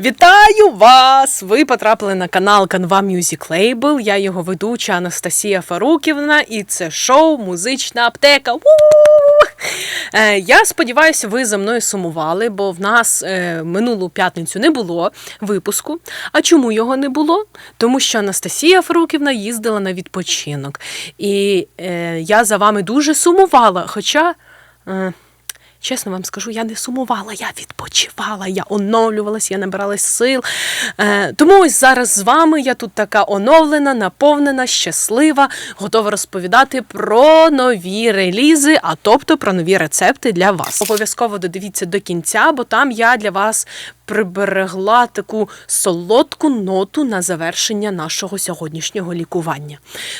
Вітаю вас! Ви потрапили на канал Canva Music Label. Я його ведуча Анастасія Фаруківна, і це шоу Музична аптека. у Е, я сподіваюся, ви за мною сумували, бо в нас е, минулу п'ятницю не було випуску. А чому його не було? Тому що Анастасія Фаруківна їздила на відпочинок. І е, я за вами дуже сумувала. Хоча. Чесно вам скажу, я не сумувала, я відпочивала, я оновлювалась, я набиралась сил. Е, тому ось зараз з вами я тут така оновлена, наповнена, щаслива, готова розповідати про нові релізи, а тобто про нові рецепти для вас. Обов'язково додивіться до кінця, бо там я для вас приберегла таку солодку ноту на завершення нашого сьогоднішнього лікування.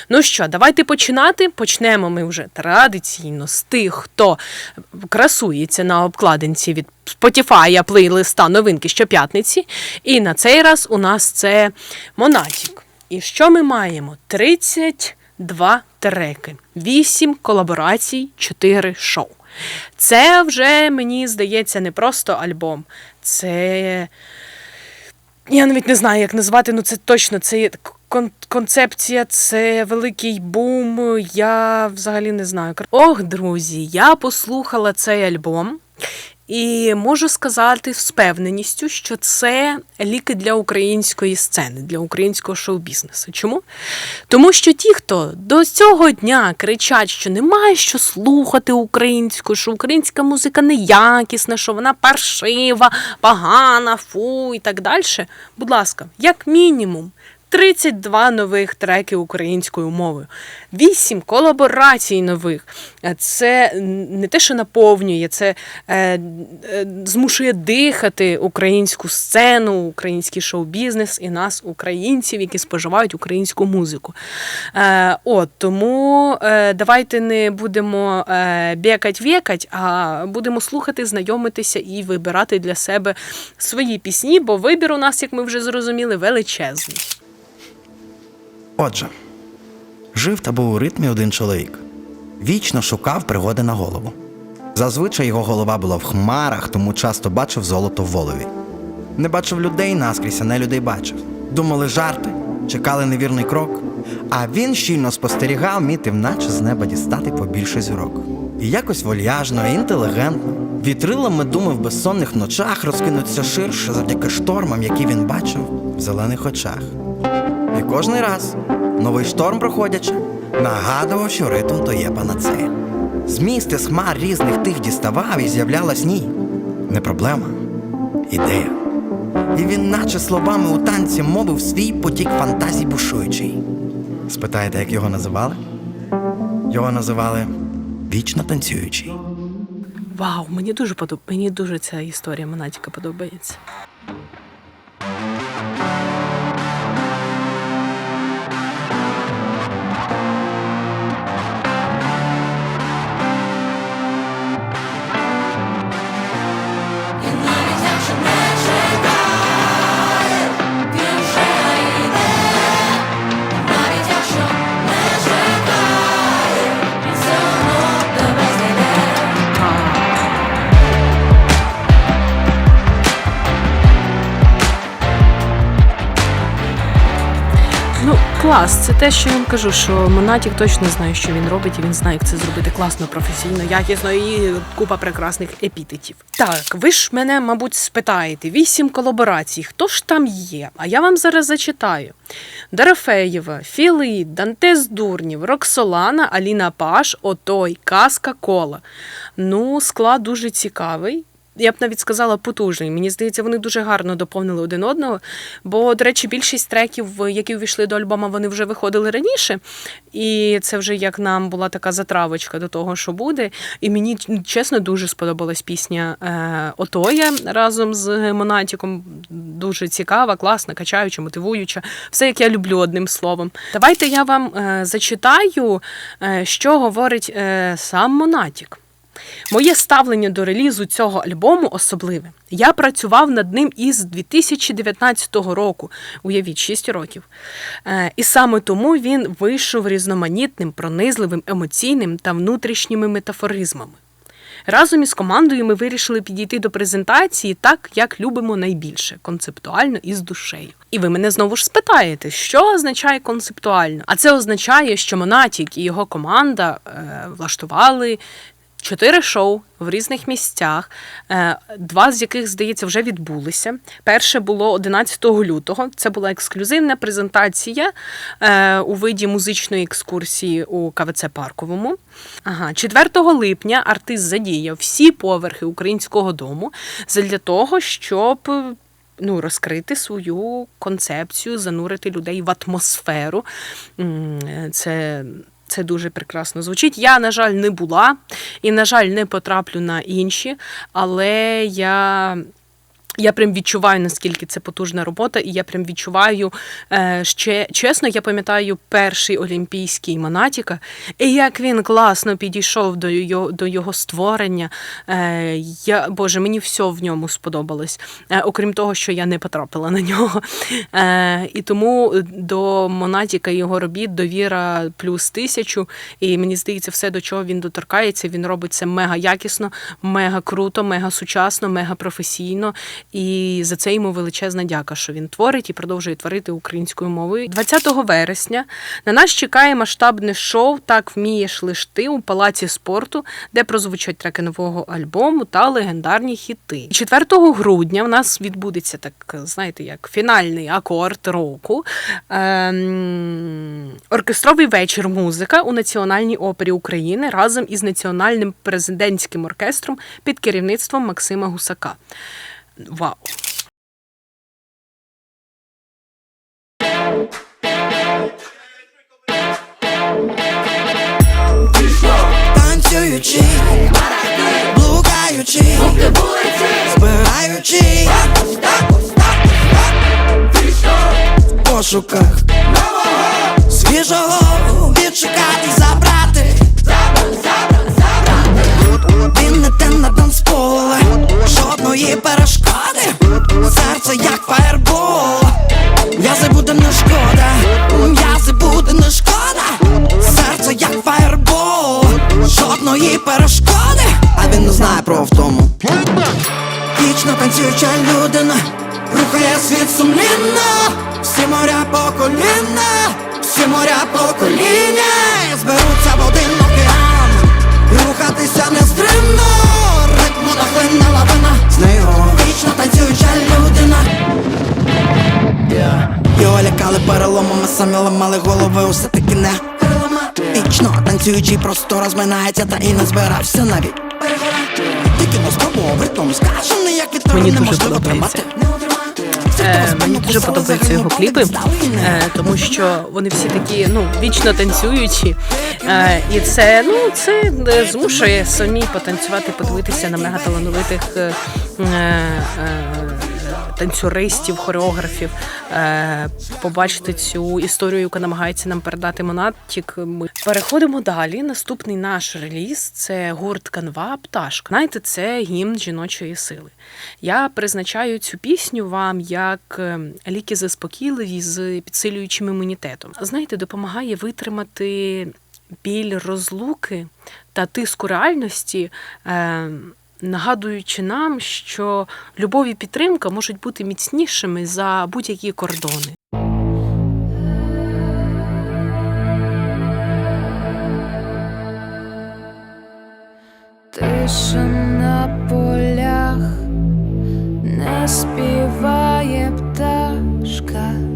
Ну що, давайте починати. Почнемо ми вже традиційно з тих, хто красується на обкладинці від Spotify плейлиста новинки щоп'ятниці. І на цей раз у нас це Монатік. І що ми маємо? 32 треки, 8 колаборацій, 4 шоу. Це вже, мені здається, не просто альбом. Це. Я навіть не знаю, як назвати, ну це точно це кон- концепція, це великий бум. Я взагалі не знаю. Ох, друзі, я послухала цей альбом. І можу сказати з впевненістю, що це ліки для української сцени, для українського шоу-бізнесу. Чому? Тому що ті, хто до цього дня кричать, що немає що слухати українську, що українська музика неякісна, що вона паршива, погана, фу і так далі. Будь ласка, як мінімум. 32 нових треки українською мовою, 8 колаборацій нових. Е, Це не те, що наповнює, це е, е, змушує дихати українську сцену, український шоу-бізнес і нас, українців, які споживають українську музику. Е, от тому е, давайте не будемо е, бекать-векать, а будемо слухати, знайомитися і вибирати для себе свої пісні, бо вибір у нас, як ми вже зрозуміли, величезний. Отже, жив та був у ритмі один чоловік. Вічно шукав пригоди на голову. Зазвичай його голова була в хмарах, тому часто бачив золото в волові. Не бачив людей наскрізь, а не людей бачив. Думали жарти, чекали невірний крок. А він щільно спостерігав, мітив, наче з неба дістати побільше зірок. І якось вольяжно, інтелігентно, вітрилами думав в безсонних ночах розкинуться ширше завдяки штормам, які він бачив в зелених очах. Кожний раз новий шторм проходячи, нагадував, що ритм то є панацея. Зміст із хмар різних тих діставав і з'являлась ні. Не проблема, ідея. І він, наче словами у танці, мовив свій потік фантазій бушуючий. Спитаєте, як його називали? Його називали вічно танцюючий. Вау, мені дуже подоб... мені дуже ця історія Монатіка подобається. Клас, це те, що я вам кажу, що Монатік точно знає, що він робить, і він знає, як це зробити класно, професійно, якісно і купа прекрасних епітетів. Так, ви ж мене, мабуть, спитаєте: вісім колаборацій, хто ж там є? А я вам зараз зачитаю: Дорофеєва, Філит, Дантес Дурнів, Роксолана, Аліна Паш, Отой, Казка Кола. Ну, склад дуже цікавий. Я б навіть сказала потужний. Мені здається, вони дуже гарно доповнили один одного. Бо, до речі, більшість треків, які увійшли до альбома, вони вже виходили раніше. І це вже як нам була така затравочка до того, що буде. І мені чесно дуже сподобалась пісня е, Отоя разом з Монатіком. Дуже цікава, класна, качаюча, мотивуюча. Все як я люблю одним словом. Давайте я вам е, зачитаю, е, що говорить сам Монатік. Моє ставлення до релізу цього альбому особливе. Я працював над ним із 2019 року, уявіть, 6 років. Е, І саме тому він вийшов різноманітним, пронизливим, емоційним та внутрішніми метафоризмами. Разом із командою ми вирішили підійти до презентації так, як любимо найбільше концептуально і з душею. І ви мене знову ж спитаєте, що означає концептуально? А це означає, що Монатік і його команда е, влаштували чотири шоу в різних місцях, е, два з яких, здається, вже відбулися. Перше було 11 лютого. Це була ексклюзивна презентація е, у виді музичної екскурсії у КВЦ Парковому. Ага, 4 липня артист задіяв всі поверхи українського дому для того, щоб ну, розкрити свою концепцію, занурити людей в атмосферу. Це, це дуже прекрасно звучить. Я, на жаль, не була і, на жаль, не потраплю на інші, але я. Я прям відчуваю, наскільки це потужна робота, і я прям відчуваю е, ще чесно, я пам'ятаю перший олімпійський Монатіка, і як він класно підійшов до його, до його створення. Е, я, Боже, мені все в ньому сподобалось, е, окрім того, що я не потрапила на нього. І тому до Монатіка і його робіт довіра плюс тисячу. І мені здається, все, до чого він доторкається, він робить це мега якісно, мега круто, мега сучасно, мега професійно. І за це йому величезна дяка, що він творить і продовжує творити українською мовою. 20 вересня на нас чекає масштабне шоу Так вмієш лиш ти у палаці спорту, де прозвучать треки нового альбому та легендарні хіти. 4 грудня в нас відбудеться так, знаєте, як фінальний акорд року. Ем, оркестровий вечір музика у Національній опері України разом із національним президентським оркестром під керівництвом Максима Гусака. Вау! танцюючи, блукаючи, збираючи в пошуках свіжого відшукати, забрати. Він не те на танцполе, жодної перешкоди, серце як Вічно танцюючий просто розминається та і не збирався навіть. Тільки спробував ритм скажений, як від Мені дуже неможливо тримати. Е, мені дуже подобаються його кліпи, е, тому що вони всі такі ну вічно танцюючі. Е, і це ну це е, змушує самі потанцювати, подивитися на мегаталановитих е, е, танцюристів, хореографів, е, побачити цю історію, яку намагається нам передати Монатік. Ми переходимо далі. Наступний наш реліз це гурт Канва Пташка. Знаєте, це гімн жіночої сили. Я призначаю цю пісню вам як е, ліки заспокійливі з підсилюючим імунітетом. Знаєте, допомагає витримати біль розлуки та тиску реальності. Нагадуючи нам, що любов і підтримка можуть бути міцнішими за будь-які кордони. Тиша на полях не співає пташка.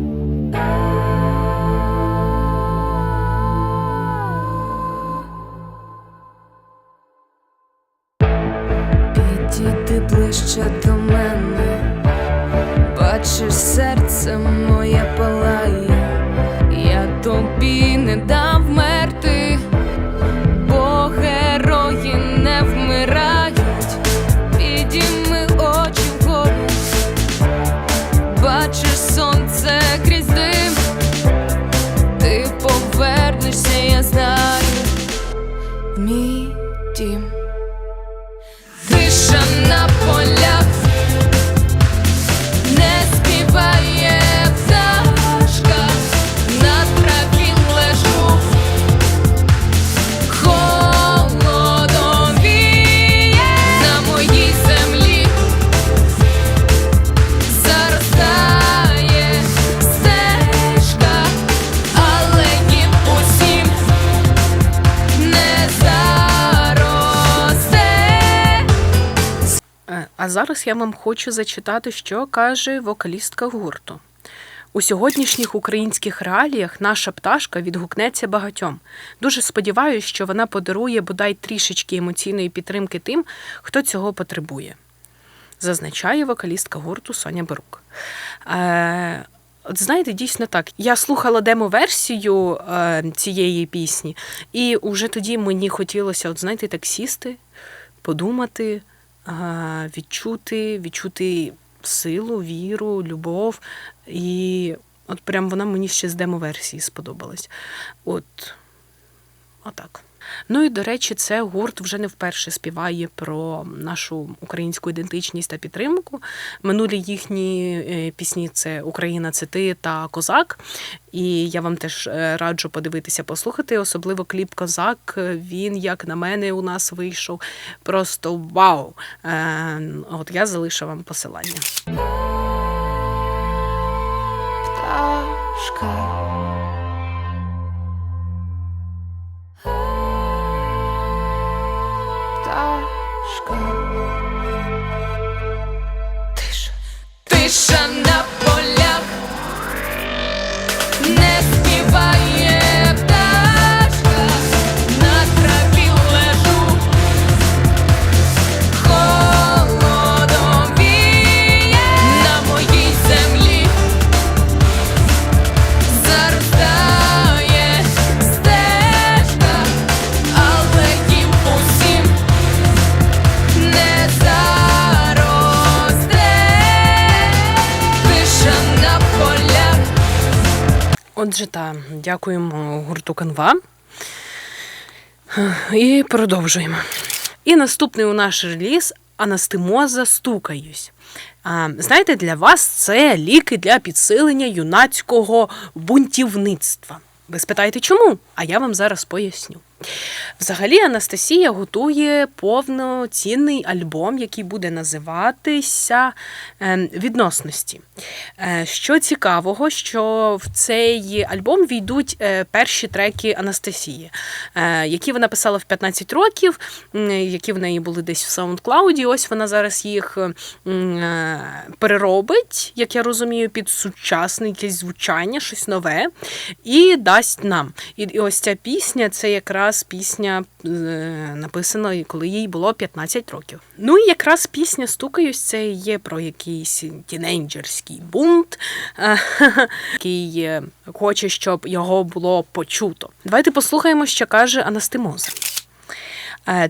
Зараз я вам хочу зачитати, що каже вокалістка гурту. У сьогоднішніх українських реаліях наша пташка відгукнеться багатьом. Дуже сподіваюся, що вона подарує бодай трішечки емоційної підтримки тим, хто цього потребує, зазначає вокалістка гурту Соня Берук. Е, От знаєте, дійсно так. Я слухала демо-версію е, цієї пісні, і уже тоді мені хотілося, от знаєте, так сісти, подумати, відчути, відчути силу, віру, любов. І от прям вона мені ще з демо-версії сподобалась. От, отак. Ну і до речі, це гурт вже не вперше співає про нашу українську ідентичність та підтримку. Минулі їхні е, пісні це Україна, це ти та Козак. І я вам теж е, раджу подивитися, послухати. Особливо кліп Козак. Він, як на мене, у нас вийшов. Просто вау! Е, От я залишу вам посилання. пташка. Пташка. Тиша. Тиша на полях. Не співає Отже, та дякуємо гурту Канва. І продовжуємо. І наступний у наш реліз Анастимоза стукаюсь. А, знаєте, для вас це ліки для підсилення юнацького бунтівництва. Ви спитаєте, чому? А я вам зараз поясню. Взагалі, Анастасія готує повноцінний альбом, який буде називатися е, Відносності. Е, Що цікавого, що в цей альбом війдуть е, перші треки Анастасії, е, які вона писала в 15 років, які в неї були десь в SoundCloud. Ось вона зараз їх переробить, як я розумію, під сучасне якесь звучання, щось нове, і дасть нам. І ось ця пісня це якраз пісня е, написана, коли їй було 15 років. Ну і якраз пісня Стукаюсь, це є про якийсь тінейджерський бунт, е, який е, хоче, щоб його було почуто. Давайте послухаємо, що каже Анастимоза.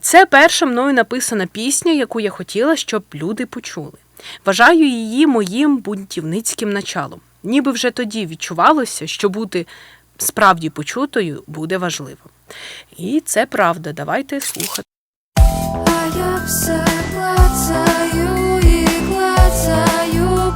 Це перша мною написана пісня, яку я хотіла, щоб люди почули. Вважаю її моїм бунтівницьким началом. Ніби вже тоді відчувалося, що бути справді почутою буде важливо. І це правда. Давайте слухати. А я все клацаю і клацаю,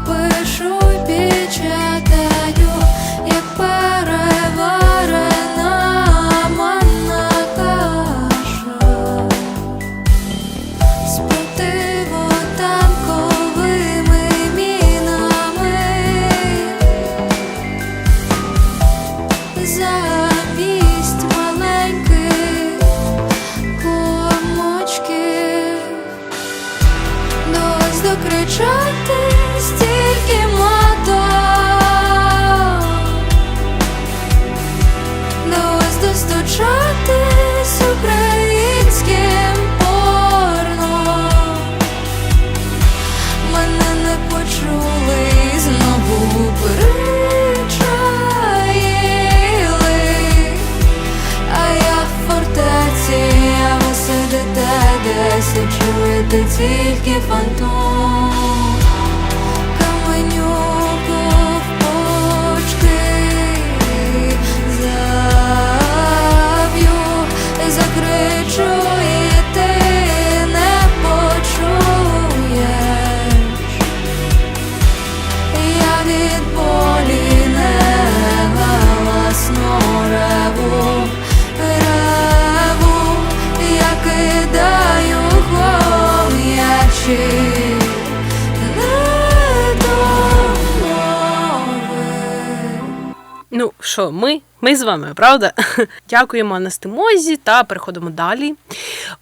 що, ми? Ми з вами, правда? Дякуємо Анастимозі та переходимо далі.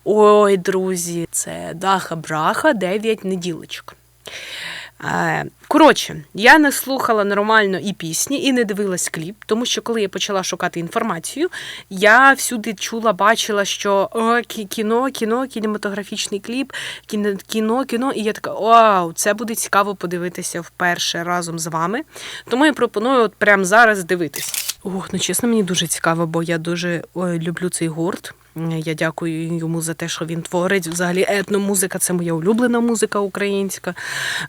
Ой, друзі, це Даха Браха 9 неділечок. Е, Коротше, я не слухала нормально і пісні, і не дивилась кліп, тому що коли я почала шукати інформацію, я всюди чула, бачила, що о, кі- кіно, кіно, кінематографічний кліп, кіно, кіно. І я така, вау, це буде цікаво подивитися вперше разом з вами. Тому я пропоную от прямо зараз дивитись. Ох, ну чесно, мені дуже цікаво, бо я дуже ой, люблю цей гурт. Я дякую йому за те, що він творить. Взагалі, етномузика це моя улюблена музика українська.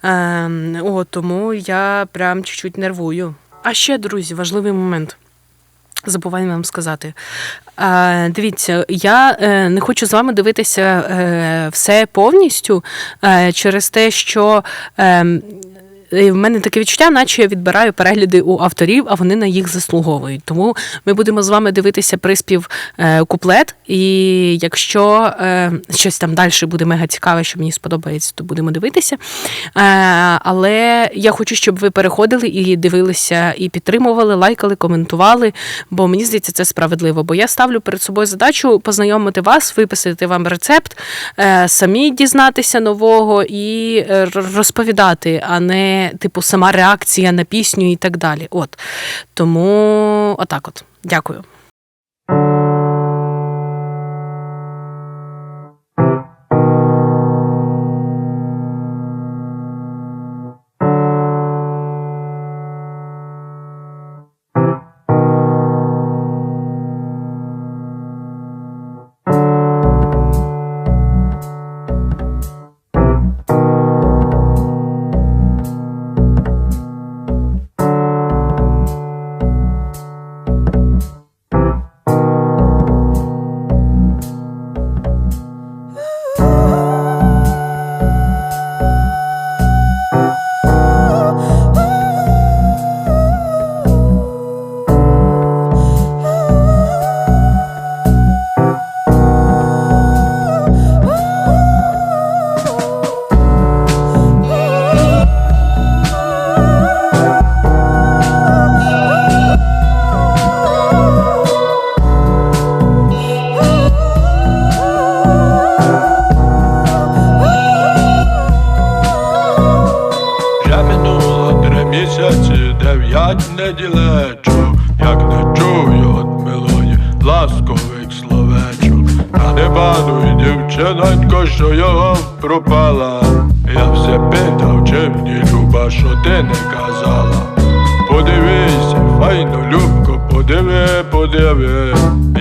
Ем, о, тому я прям чуть-чуть нервую. А ще, друзі, важливий момент. Забуваю вам сказати. Е, дивіться, я е, не хочу з вами дивитися е, все повністю е, через те, що. Е, в мене таке відчуття, наче я відбираю перегляди у авторів, а вони на їх заслуговують. Тому ми будемо з вами дивитися приспів е, куплет. І якщо е, щось там далі буде мега цікаве, що мені сподобається, то будемо дивитися. Е, але я хочу, щоб ви переходили і дивилися, і підтримували, лайкали, коментували, бо мені здається, це справедливо. Бо я ставлю перед собою задачу познайомити вас, виписати вам рецепт, самі дізнатися нового і розповідати, а не типу сама реакція на пісню і так далі. От тому отак, от дякую.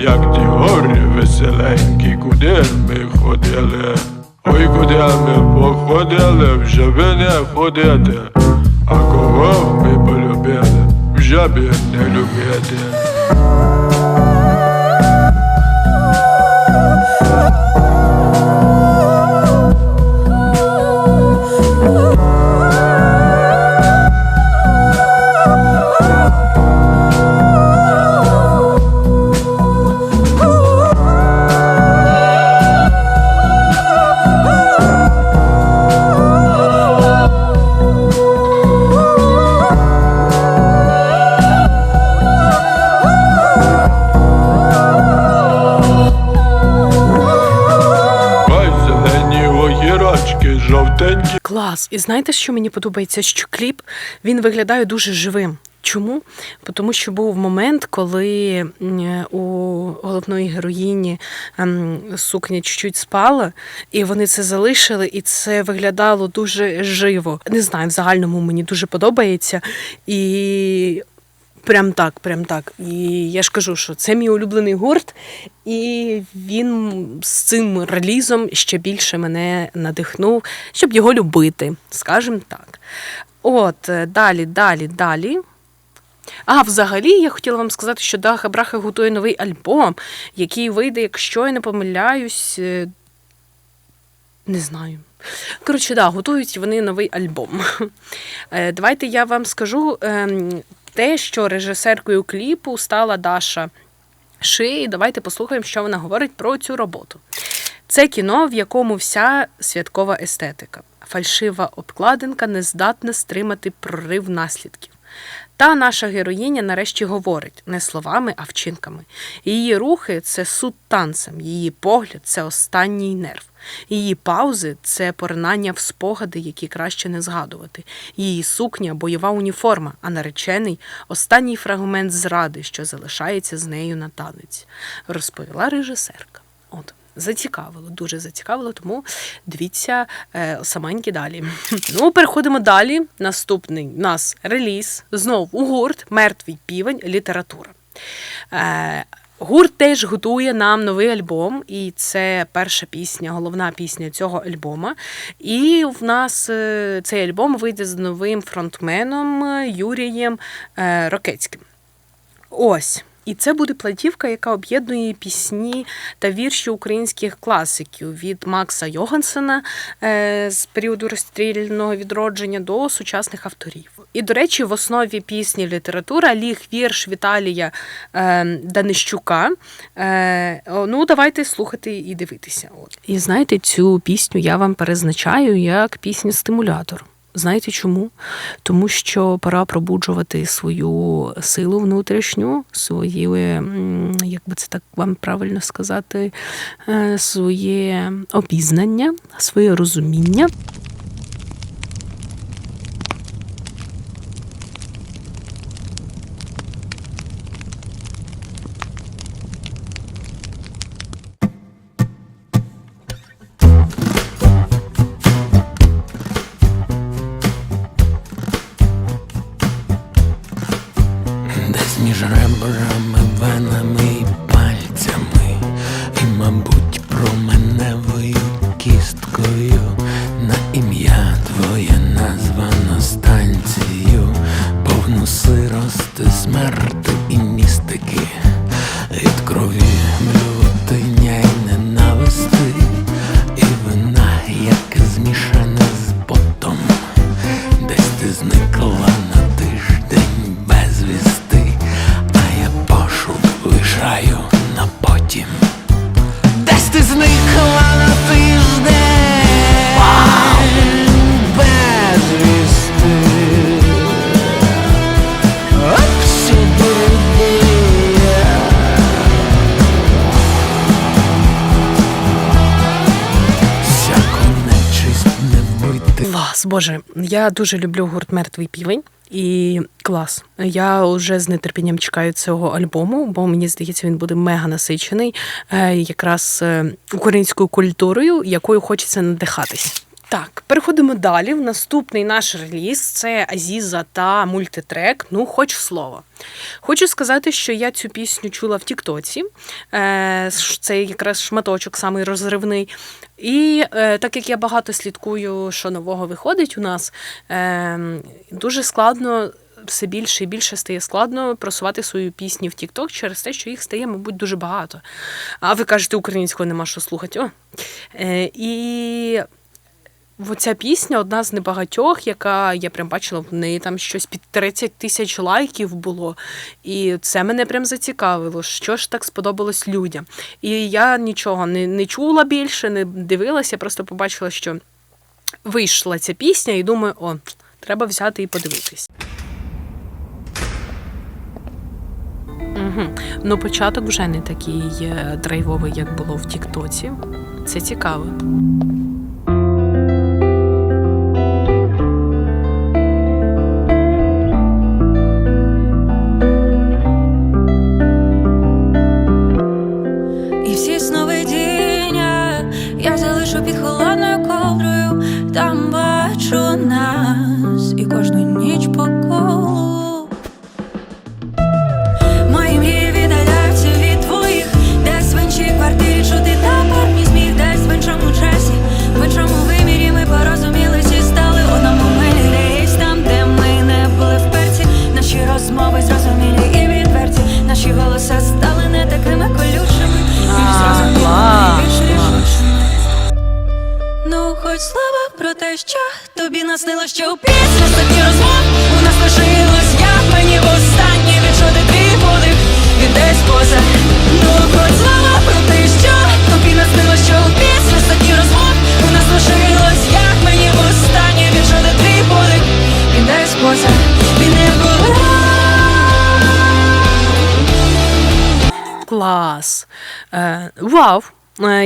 Як ті гори веселенькі, куди ми ходили. Ой, куди ми походили, вже ви не ходите, а кого ми полюбили, вже б не любити. Клас. І знаєте, що мені подобається? Що кліп він виглядає дуже живим. Чому? Тому що був момент, коли у головної героїні ем, сукня чуть-чуть спала, і вони це залишили, і це виглядало дуже живо. Не знаю, в загальному мені дуже подобається. І Прям так, прям так. І я ж кажу, що це мій улюблений гурт, і він з цим релізом ще більше мене надихнув, щоб його любити, скажімо так. От, е, далі, далі, далі. А, взагалі, я хотіла вам сказати, що Даха Браха готує новий альбом, який вийде, якщо я не помиляюсь. е, Не знаю. Коротше, да, готують вони новий альбом. Е, Давайте я вам скажу ем, те, що режисеркою кліпу стала Даша Ши. І давайте послухаємо, що вона говорить про цю роботу. Це кіно, в якому вся святкова естетика. Фальшива обкладинка не здатна стримати прорив наслідків. Та наша героїня нарешті говорить не словами, а вчинками. Її рухи це суд танцем, її погляд це останній нерв. Її паузи це поринання в спогади, які краще не згадувати. Її сукня бойова уніформа, а наречений останній фрагмент зради, що залишається з нею на танець, розповіла режисерка. Зацікавило, дуже зацікавило, тому дивіться е, саменькі далі. Ну, переходимо далі. Наступний у нас реліз. Знову гурт Мертвий півень, література. Е, Гурт теж готує нам новий альбом, і це перша пісня, головна пісня цього альбома. І в нас е, цей альбом вийде з новим фронтменом Юрієм Рокецьким. Ось. І це буде платівка, яка об'єднує пісні та вірші українських класиків від Макса Йогансена е, з періоду розстріляного відродження до сучасних авторів. І, до речі, в основі пісні література ліг вірш Віталія е, Данищука. Е, ну, давайте слухати і дивитися. І знаєте, цю пісню я вам перезначаю як пісню-стимулятор. Знаєте чому? Тому що пора пробуджувати свою силу внутрішню, свої, як би це так вам правильно сказати, е, своє обізнання, своє розуміння. Десь між Боже, я дуже люблю гурт Мертвий півень. І клас. Я вже з нетерпінням чекаю цього альбому, бо мені здається, він буде мега насичений е, якраз е, українською культурою, якою хочеться надихатись. Так, переходимо далі. В наступний наш реліз це Азіза та мультитрек. Ну, хоч слово. Хочу сказати, що я цю пісню чула в Тіктоці. Е, Це якраз шматочок самий розривний. І е, так як я багато слідкую, що нового виходить у нас, е, дуже складно. Все більше і більше стає складно просувати свою пісню в TikTok через те, що їх стає, мабуть, дуже багато. А ви кажете, українською нема що слухати. О. Е, і Оця пісня одна з небагатьох, яка я прям бачила, в неї там щось під 30 тисяч лайків було. І це мене прям зацікавило, що ж так сподобалось людям. І я нічого не, не чула більше, не дивилася, просто побачила, що вийшла ця пісня, і думаю, о, треба взяти і подивитись. Угу. Ну, початок вже не такий е, драйвовий, як було в Тіктоці. Це цікаво.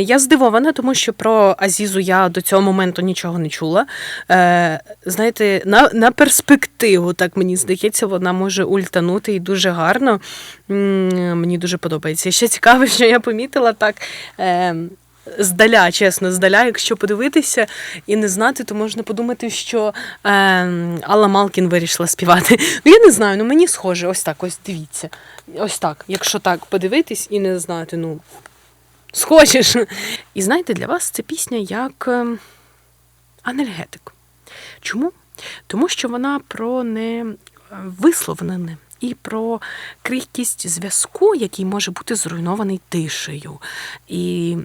Я здивована, тому що про Азізу я до цього моменту нічого не чула. Е, знаєте, на, на перспективу, так мені здається, вона може ультанути і дуже гарно. Мені дуже подобається. Ще цікаво, що я помітила так. Е, Здаля, чесно, здаля, якщо подивитися і не знати, то можна подумати, що е, Алла Малкін вирішила співати. Ну, я не знаю, ну мені схоже, ось так, ось дивіться. Ось так. Якщо так подивитись і не знати, ну схочеш. І знаєте, для вас це пісня як е, анальгетик. Чому? Тому що вона про невисловлене і про крихкість зв'язку, який може бути зруйнований тишею. І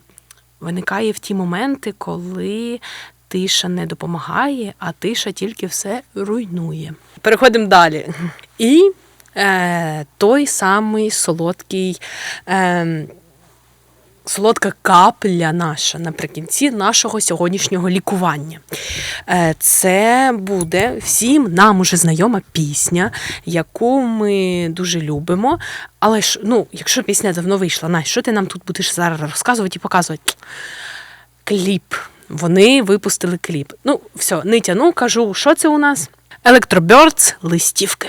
виникає в ті моменти, коли тиша не допомагає, а тиша тільки все руйнує. Переходимо далі. І е, той самий солодкий. Е, солодка капля наша наприкінці нашого сьогоднішнього лікування. Е, Це буде всім нам уже знайома пісня, яку ми дуже любимо. Але ж, ну, якщо пісня давно вийшла, Настя, що ти нам тут будеш зараз розказувати і показувати? Кліп. Вони випустили кліп. Ну, все, не тяну, кажу, що це у нас? Електробердс листівки.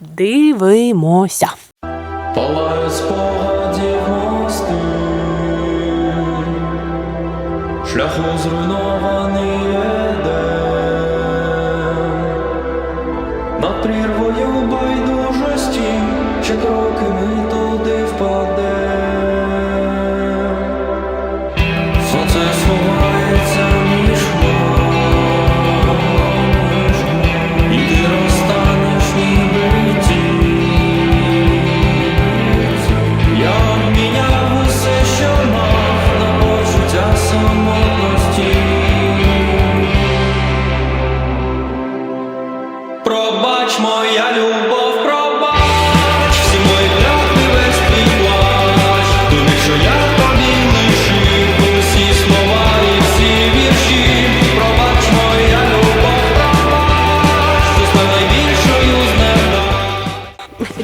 Дивимося. Палає шляху зруйнований Едем.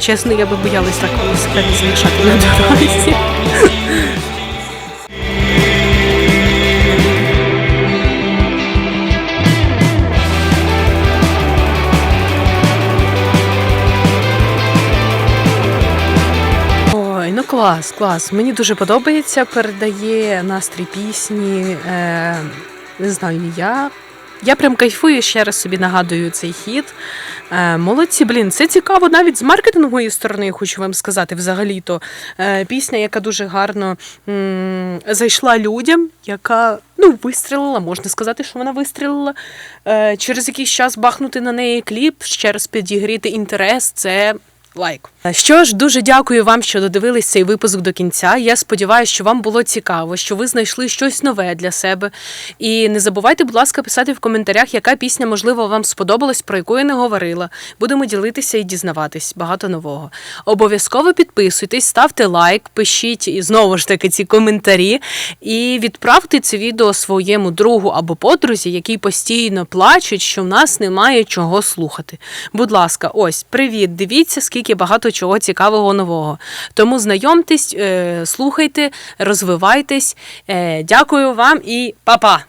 Чесно, я би боялась так велосипед залишати на дорозі. Ой, ну клас, клас. Мені дуже подобається, передає настрій пісні. Е, не знаю, я. Я прям кайфую, ще раз собі нагадую цей хіт. Е, молодці, блін, це цікаво навіть з маркетингової сторони, хочу вам сказати. Взагалі-то е, пісня, яка дуже гарно м, зайшла людям, яка ну, вистрілила, можна сказати, що вона вистрілила. Е, через якийсь час бахнути на неї кліп, ще раз підігріти інтерес. Це лайк. Що ж, дуже дякую вам, що додивились цей випуск до кінця. Я сподіваюся, що вам було цікаво, що ви знайшли щось нове для себе. І не забувайте, будь ласка, писати в коментарях, яка пісня, можливо, вам сподобалась, про яку я не говорила. Будемо ділитися і дізнаватись багато нового. Обов'язково підписуйтесь, ставте лайк, пишіть і знову ж таки ці коментарі. І відправте це відео своєму другу або подрузі, який постійно плачуть, що в нас немає чого слухати. Будь ласка, ось привіт, дивіться, скільки багато чого цікавого нового. Тому знайомтесь, е, слухайте, розвивайтесь. Е, Дякую вам і па-па!